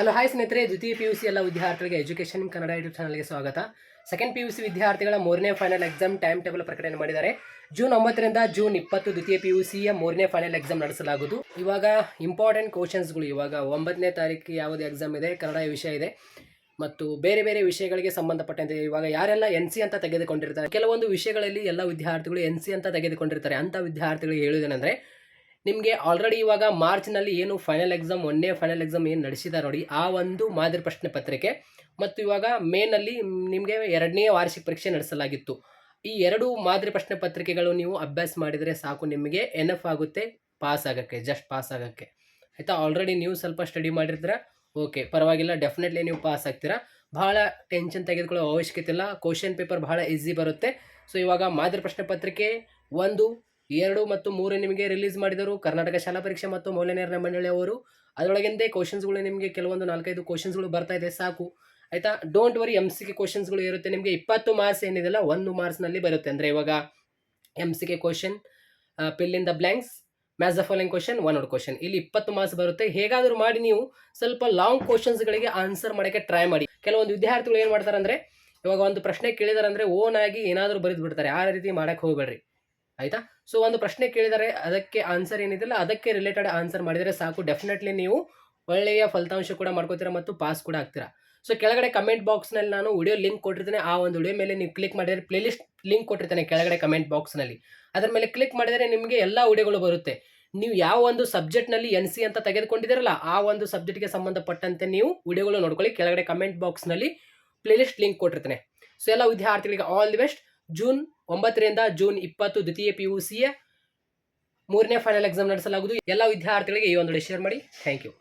Hello, hi ಸ್ನೇಹಿತರೆ. ದ್ವಿತೀಯ P U C ಎಲ್ಲ ವಿದ್ಯಾರ್ಥಿಗಳಿಗೆ ಎಜುಕೇಷನ್ ಕನ್ನಡ ಯೂಟ್ಯೂಬ್ ಚಾನಲ್ಗೆ ಸ್ವಾಗತ. ಸೆಕೆಂಡ್ ಪಿ ಯು ಸಿ ವಿದ್ಯಾರ್ಥಿಗಳ ಮೂರನೇ ಫೈನಲ್ ಎಕ್ಸಾಮ್ ಟೈಮ್ ಟೇಬಲ್ ಪ್ರಕಟಣೆ ಮಾಡಿದ್ದಾರೆ. ಜೂನ್ ಒಂಬತ್ತರಿಂದ ಜೂನ್ ಇಪ್ಪತ್ತು ದ್ವಿತೀಯ ಪಿ ಯು ಸಿಯ ಮೂರನೇ ಫೈನಲ್ ಎಕ್ಸಾಮ್ ನಡೆಸಲಾಗುವುದು. ಇವಾಗ ಇಂಪಾರ್ಟೆಂಟ್ ಕ್ವಶನ್ಸ್ಗಳು ಇವಾಗ ಒಂಬತ್ತನೇ ತಾರೀಕು ಯಾವುದು ಎಕ್ಸಾಮ್ ಇದೆ ಕನ್ನಡ ವಿಷಯ ಇದೆ. ಮತ್ತು ಬೇರೆ ಬೇರೆ ವಿಷಯಗಳಿಗೆ ಸಂಬಂಧಪಟ್ಟಂತೆ ಇವಾಗ ಯಾರೆಲ್ಲ ಎನ್ ಸಿ ಅಂತ ತೆಗೆದುಕೊಂಡಿರ್ತಾರೆ, ಕೆಲವೊಂದು ವಿಷಯಗಳಲ್ಲಿ ಎಲ್ಲ ವಿದ್ಯಾರ್ಥಿಗಳು ಎನ್ ಸಿ ಅಂತ ತೆಗೆದುಕೊಂಡಿರ್ತಾರೆ ಅಂಥ ವಿದ್ಯಾರ್ಥಿಗಳಿಗೆ ಹೇಳುವುದೇನೆಂದರೆ ನಿಮಗೆ ಆಲ್ರೆಡಿ ಇವಾಗ ಮಾರ್ಚ್ನಲ್ಲಿ ಏನು ಫೈನಲ್ ಎಕ್ಸಾಮ್ ಒಂದೇ ಫೈನಲ್ ಎಕ್ಸಾಮ್ ಏನು ನಡೆಸಿದ್ದಾರೆ ನೋಡಿ, ಆ ಒಂದು ಮಾದರಿ ಪ್ರಶ್ನೆ ಪತ್ರಿಕೆ. ಮತ್ತು ಇವಾಗ ಮೇನಲ್ಲಿ ನಿಮಗೆ ಎರಡನೇ ವಾರ್ಷಿಕ ಪರೀಕ್ಷೆ ನಡೆಸಲಾಗಿತ್ತು. ಈ ಎರಡು ಮಾದರಿ ಪ್ರಶ್ನೆ ಪತ್ರಿಕೆಗಳು ನೀವು ಅಭ್ಯಾಸ ಮಾಡಿದರೆ ಸಾಕು, ನಿಮಗೆ ಎನಫ್ ಆಗುತ್ತೆ ಪಾಸ್ ಆಗೋಕ್ಕೆ ಜಸ್ಟ್ ಪಾಸ್ ಆಗೋಕ್ಕೆ. ಆಯಿತಾ? ಆಲ್ರೆಡಿ ನೀವು ಸ್ವಲ್ಪ ಸ್ಟಡಿ ಮಾಡಿರ್ತೀರ? ಓಕೆ ಪರವಾಗಿಲ್ಲ ಡೆಫಿನೆಟ್ಲಿ ನೀವು ಪಾಸ್ ಆಗ್ತೀರಾ. ಭಾಳ ಟೆನ್ಷನ್ ತೆಗೆದುಕೊಳ್ಳೋ ಅವಶ್ಯಕತೆ ಇಲ್ಲ ಕ್ವಶನ್ ಪೇಪರ್ ಭಾಳ ಈಸಿ ಬರುತ್ತೆ. ಸೊ ಇವಾಗ ಮಾದರಿ ಪ್ರಶ್ನೆ ಪತ್ರಿಕೆ ಒಂದು ಎರಡು ಮತ್ತು ಮೂರು ನಿಮಗೆ ರಿಲೀಸ್ ಮಾಡಿದರು. ಕರ್ನಾಟಕ ಶಾಲಾ ಪರೀಕ್ಷೆ ಮತ್ತು ಮೌಲ್ಯನಿರ್ಣಯ ಮಂಡಳಿಯವರು ಅದರೊಳಗಿಂದೇ ಕ್ವಶನ್ಸ್ಗಳು ನಿಮಗೆ ಕೆಲವೊಂದು ನಾಲ್ಕೈದು ಕ್ವಶನ್ಸ್ಗಳು ಬರ್ತಾ ಇದೆ, ಸಾಕು. ಆಯಿತಾ? Don't worry M C Q ಕ್ವಶನ್ಸ್ಗಳು ಇರುತ್ತೆ. ನಿಮಗೆ ಇಪ್ಪತ್ತು ಮಾರ್ಕ್ಸ್ ಏನಿದೆಲ್ಲ ಒಂದು ಮಾರ್ಕ್ಸ್ನಲ್ಲಿ ಬರುತ್ತೆ. ಅಂದರೆ ಇವಾಗ M C Q question fill in the blanks maths the following question one word question ಇಲ್ಲಿ ಇಪ್ಪತ್ತು ಮಾರ್ಕ್ಸ್ ಬರುತ್ತೆ. ಹೇಗಾದರೂ ಮಾಡಿ ನೀವು ಸ್ವಲ್ಪ ಲಾಂಗ್ ಕ್ವಶನ್ಸ್ಗಳಿಗೆ ಆನ್ಸರ್ ಮಾಡೋಕ್ಕೆ ಟ್ರೈ ಮಾಡಿ. ಕೆಲವೊಂದು ವಿದ್ಯಾರ್ಥಿಗಳು ಏನು ಮಾಡ್ತಾರೆ ಅಂದರೆ ಇವಾಗ ಒಂದು ಪ್ರಶ್ನೆ ಕೇಳಿದಾರೆ ಅಂದರೆ ಓನ್ ಏನಾದರೂ ಬರೆದು ಬಿಡ್ತಾರೆ ಆ ರೀತಿ ಮಾಡೋಕ್ಕೆ ಹೋಗಬೇಡ್ರಿ. ಆಯಿತಾ? ಸೊ ಒಂದು ಪ್ರಶ್ನೆ ಕೇಳಿದರೆ, ಅದಕ್ಕೆ ಆನ್ಸರ್ ಏನಿದೆಯಲ್ಲ ಅದಕ್ಕೆ ರಿಲೇಟೆಡ್ ಆನ್ಸರ್ ಮಾಡಿದರೆ ಸಾಕು. ಡೆಫಿನೆಟ್ಲಿ ನೀವು ಒಳ್ಳೆಯ ಫಲಿತಾಂಶ ಕೂಡ ಮಾಡ್ಕೋತೀರಾ ಮತ್ತು ಪಾಸ್ ಕೂಡ ಆಗ್ತೀರಾ. ಸೊ ಕೆಳಗಡೆ ಕಮೆಂಟ್ ಬಾಕ್ಸ್ನಲ್ಲಿ ನಾನು ವಿಡಿಯೋ ಲಿಂಕ್ ಕೊಟ್ಟಿರ್ತೇನೆ. ಆ ಒಂದು ವಿಡಿಯೋ ಮೇಲೆ ನೀವು ಕ್ಲಿಕ್ ಮಾಡಿದರೆ ಪ್ಲೇಲಿಸ್ಟ್ ಲಿಂಕ್ ಕೊಟ್ಟಿರ್ತೇನೆ ಕೆಳಗಡೆ ಕಮೆಂಟ್ ಬಾಕ್ಸ್ನಲ್ಲಿ ಅದರ ಮೇಲೆ ಕ್ಲಿಕ್ ಮಾಡಿದರೆ ನಿಮಗೆ ಎಲ್ಲ ವಿಡಿಯೋಗಳು ಬರುತ್ತೆ. ನೀವು ಯಾವ ಒಂದು ಸಬ್ಜೆಕ್ಟ್ನಲ್ಲಿ ಎನ್ ಸಿ ಅಂತ ತೆಗೆದುಕೊಂಡಿದ್ದೀರಲ್ಲ, ಆ ಒಂದು ಸಬ್ಜೆಕ್ಟ್ಗೆ ಸಂಬಂಧಪಟ್ಟಂತೆ ನೀವು ವಿಡಿಯೋಗಳು ನೋಡ್ಕೊಳ್ಳಿ. ಕೆಳಗಡೆ ಕಮೆಂಟ್ ಬಾಕ್ಸ್ನಲ್ಲಿ ಪ್ಲೇಲಿಸ್ಟ್ ಲಿಂಕ್ ಕೊಟ್ಟಿರ್ತೇನೆ. ಸೊ ಎಲ್ಲ ವಿದ್ಯಾರ್ಥಿಗಳಿಗೆ ಆಲ್ ದಿ ಬೆಸ್ಟ್ ಜೂನ್ ಒಂಬತ್ತರಿಂದ ಜೂನ್ ಇಪ್ಪತ್ತು ದ್ವಿತೀಯ ಪಿ ಯು ಸಿಯ ಮೂರನೇ ಫೈನಲ್ ಎಕ್ಸಾಮ್ ನಡೆಸಲಾಗುವುದು. ಎಲ್ಲ ವಿದ್ಯಾರ್ಥಿಗಳಿಗೆ ಈ ಒಂದು ಶೇರ್ ಮಾಡಿ. Thank you